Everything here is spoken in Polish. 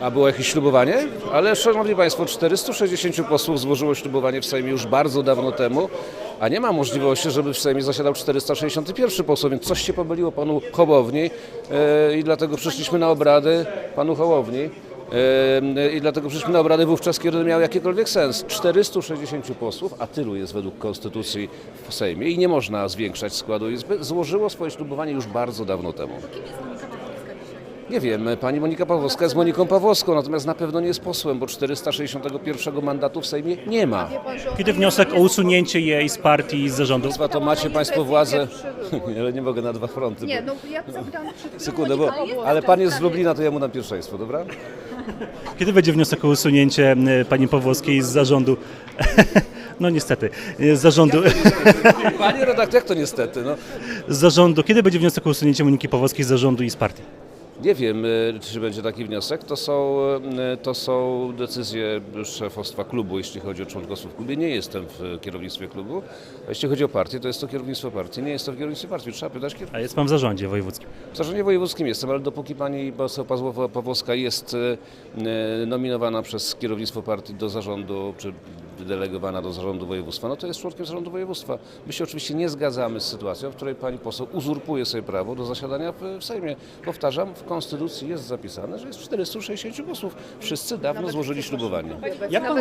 A było jakieś ślubowanie? Ale szanowni Państwo, 460 posłów złożyło ślubowanie w Sejmie już bardzo dawno temu, a nie ma możliwości, żeby w Sejmie zasiadał 461 poseł, więc coś się pomyliło panu Hołowni e, i dlatego przyszliśmy na obrady panu Hołowni. e, I dlatego przyszliśmy na obrady wówczas, kiedy miał jakikolwiek sens. 460 posłów, a tylu jest według Konstytucji w Sejmie i nie można zwiększać składu Izby, złożyło swoje ślubowanie już bardzo dawno temu. Nie wiem, pani Monika Pawłowska jest Moniką Pawłowską, natomiast na pewno nie jest posłem, bo 461 mandatu w Sejmie nie ma. Kiedy wniosek o usunięcie jej z partii i z zarządu? Państwa, to macie Państwo władzę, ale nie mogę na dwa fronty. Nie, bo... no ja chwilą Sekundę, bo, ale Pan jest z. Lublina, to ja mu dam pierwszeństwo, dobra? Kiedy będzie wniosek o usunięcie m, pani Pawłowskiej z zarządu? No niestety, z zarządu, Panie redaktor, jak to niestety, no. z zarządu. Kiedy będzie wniosek o usunięcie Moniki Pawłowskiej z zarządu i z partii? Nie wiem, y, czy będzie taki wniosek. To są, y, to są decyzje szefostwa klubu, jeśli chodzi o członkostwo w klubie. Nie jestem w kierownictwie klubu. A jeśli chodzi o partię, to jest to kierownictwo partii. Nie jest to w kierownictwie partii. Trzeba pytać kierownictwa. A jest pan w zarządzie wojewódzkim. W zarządzie wojewódzkim jestem, ale dopóki pani poseł Pawłowska jest e, e, nominowana przez kierownictwo partii do zarządu, czy delegowana do zarządu województwa, no to jest członkiem zarządu województwa. My się oczywiście nie zgadzamy z sytuacją, w której pani poseł uzurpuje sobie prawo do zasiadania w, w Sejmie. Powtarzam, w Konstytucji jest zapisane, że jest 460 posłów. Wszyscy dawno złożyli ślubowanie. Jak pan,